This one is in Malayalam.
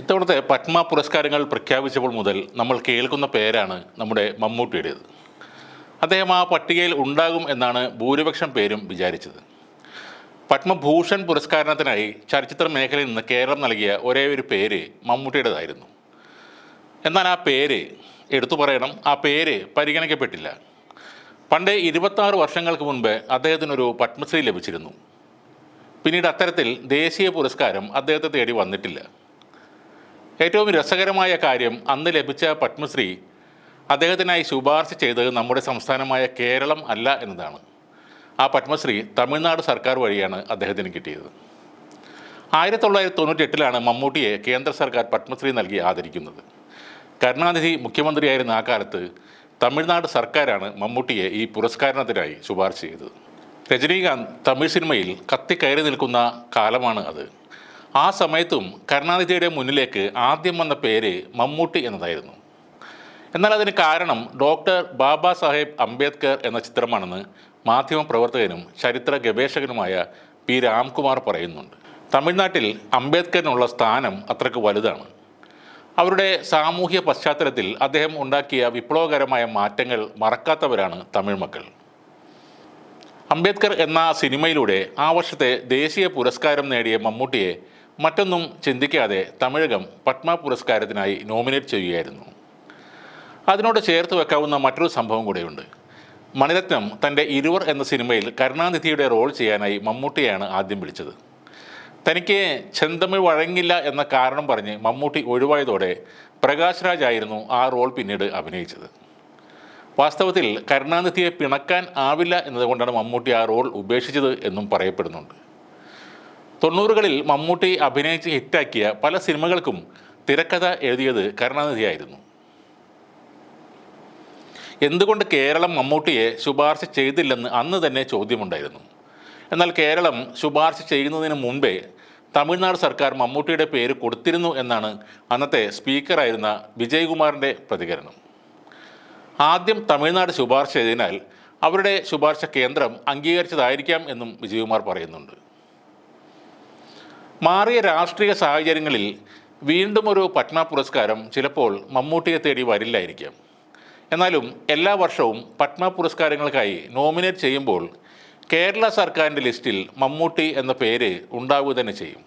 ഇത്തവണത്തെ പത്മ പുരസ്കാരങ്ങൾ പ്രഖ്യാപിച്ചപ്പോൾ മുതൽ നമ്മൾ കേൾക്കുന്ന പേരാണ് നമ്മുടെ മമ്മൂട്ടിയുടേത്. അദ്ദേഹം ആ പട്ടികയിൽ ഉണ്ടാകും എന്നാണ് ഭൂരിപക്ഷം പേരും വിചാരിച്ചത്. പത്മഭൂഷൺ പുരസ്കാരത്തിനായി ചലച്ചിത്ര മേഖലയിൽ നിന്ന് കേരളം നൽകിയ ഒരേ ഒരു പേര് മമ്മൂട്ടിയുടേതായിരുന്നു. എന്നാൽ ആ പേര് എടുത്തു പറയണം ആ പേര് പരിഗണിക്കപ്പെട്ടില്ല. പണ്ട് ഇരുപത്താറ് വർഷങ്ങൾക്ക് മുൻപ് അദ്ദേഹത്തിനൊരു പത്മശ്രീ ലഭിച്ചിരുന്നു. പിന്നീട് അത്തരത്തിൽ ദേശീയ പുരസ്കാരം അദ്ദേഹത്തെ തേടി വന്നിട്ടില്ല. ഏറ്റവും രസകരമായ കാര്യം അന്ന് ലഭിച്ച പത്മശ്രീ അദ്ദേഹത്തിനായി ശുപാർശ ചെയ്തത് നമ്മുടെ സംസ്ഥാനമായ കേരളം അല്ല എന്നതാണ്. ആ പത്മശ്രീ തമിഴ്നാട് സർക്കാർ വഴിയാണ് അദ്ദേഹത്തിന് കിട്ടിയത്. ആയിരത്തി തൊള്ളായിരത്തി തൊണ്ണൂറ്റി എട്ടിലാണ് മമ്മൂട്ടിയെ കേന്ദ്ര സർക്കാർ പത്മശ്രീ നൽകി ആദരിക്കുന്നത്. കരുണാനിധി മുഖ്യമന്ത്രിയായിരുന്ന ആ കാലത്ത് തമിഴ്നാട് സർക്കാരാണ് മമ്മൂട്ടിയെ ഈ പുരസ്കാരത്തിനായി ശുപാർശ ചെയ്തത്. രജനീകാന്ത് തമിഴ് സിനിമയിൽ കത്തി കയറി നിൽക്കുന്ന കാലമാണ് അത്. ആ സമയത്തും കരുണാനിധിയുടെ മുന്നിലേക്ക് ആദ്യം വന്ന പേര് മമ്മൂട്ടി എന്നതായിരുന്നു. എന്നാൽ അതിന് കാരണം ഡോക്ടർ ബാബാ സാഹേബ് അംബേദ്കർ എന്ന ചിത്രമാണെന്ന് മാധ്യമപ്രവർത്തകനും ചരിത്ര ഗവേഷകനുമായ പി രാംകുമാർ പറയുന്നുണ്ട്. തമിഴ്നാട്ടിൽ അംബേദ്കറിനുള്ള സ്ഥാനം അത്രയ്ക്ക് വലുതാണ്. അവരുടെ സാമൂഹ്യ പശ്ചാത്തലത്തിൽ അദ്ദേഹം ഉണ്ടാക്കിയ വിപ്ലവകരമായ മാറ്റങ്ങൾ മറക്കാത്തവരാണ് തമിഴ് മക്കൾ. അംബേദ്കർ എന്ന സിനിമയിലൂടെ ആ വർഷത്തെ ദേശീയ പുരസ്കാരം നേടിയ മമ്മൂട്ടിയെ മറ്റൊന്നും ചിന്തിക്കാതെ തമിഴകം പത്മ പുരസ്കാരത്തിനായി നോമിനേറ്റ് ചെയ്യുകയായിരുന്നു. അതിനോട് ചേർത്ത് വെക്കാവുന്ന മറ്റൊരു സംഭവം കൂടെയുണ്ട്. മണിരത്നം തന്റെ ഇരുവർ എന്ന സിനിമയിൽ കരുണാനിധിയുടെ റോൾ ചെയ്യാനായി മമ്മൂട്ടിയാണ് ആദ്യം വിളിച്ചത്. തനിക്ക് ചെന്തമിഴ് വഴങ്ങില്ല എന്ന കാരണം പറഞ്ഞ് മമ്മൂട്ടി ഒഴിവായതോടെ പ്രകാശ് രാജ് ആയിരുന്നു ആ റോൾ പിന്നീട് അഭിനയിച്ചത്. വാസ്തവത്തിൽ കരുണാനിധിയെ പിണക്കാൻ ആവില്ല എന്നതുകൊണ്ടാണ് മമ്മൂട്ടി ആ റോൾ ഉപേക്ഷിച്ചത് എന്നും പറയപ്പെടുന്നുണ്ട്. തൊണ്ണൂറുകളിൽ മമ്മൂട്ടി അഭിനയിച്ച് ഹിറ്റാക്കിയ പല സിനിമകൾക്കും തിരക്കഥ എഴുതിയത് കരുണാനിധിയായിരുന്നു. എന്തുകൊണ്ട് കേരളം മമ്മൂട്ടിയെ ശുപാർശ ചെയ്തില്ലെന്ന് അന്ന് തന്നെ ചോദ്യമുണ്ടായിരുന്നു. എന്നാൽ കേരളം ശുപാർശ ചെയ്യുന്നതിന് മുമ്പേ തമിഴ്നാട് സർക്കാർ മമ്മൂട്ടിയുടെ പേര് കൊടുത്തിരുന്നു എന്നാണ് അന്നത്തെ സ്പീക്കറായിരുന്ന വിജയകുമാറിന്റെ പ്രതികരണം. ആദ്യം തമിഴ്നാട് ശുപാർശ ചെയ്തതിനാൽ അവരുടെ ശുപാർശ കേന്ദ്രം അംഗീകരിച്ചതായിരിക്കാം എന്നും വിജയകുമാർ പറയുന്നുണ്ട്. മാറിയ രാഷ്ട്രീയ സാഹചര്യങ്ങളിൽ വീണ്ടും ഒരു പത്മ പുരസ്കാരം ചിലപ്പോൾ മമ്മൂട്ടിയെ തേടി വരില്ലായിരിക്കാം. എന്നാലും എല്ലാ വർഷവും പത്മ പുരസ്കാരങ്ങൾക്കായി നോമിനേറ്റ് ചെയ്യുമ്പോൾ കേരള സർക്കാരിന്റെ ലിസ്റ്റിൽ മമ്മൂട്ടി എന്ന പേര് ഉണ്ടാവുക തന്നെ ചെയ്യും.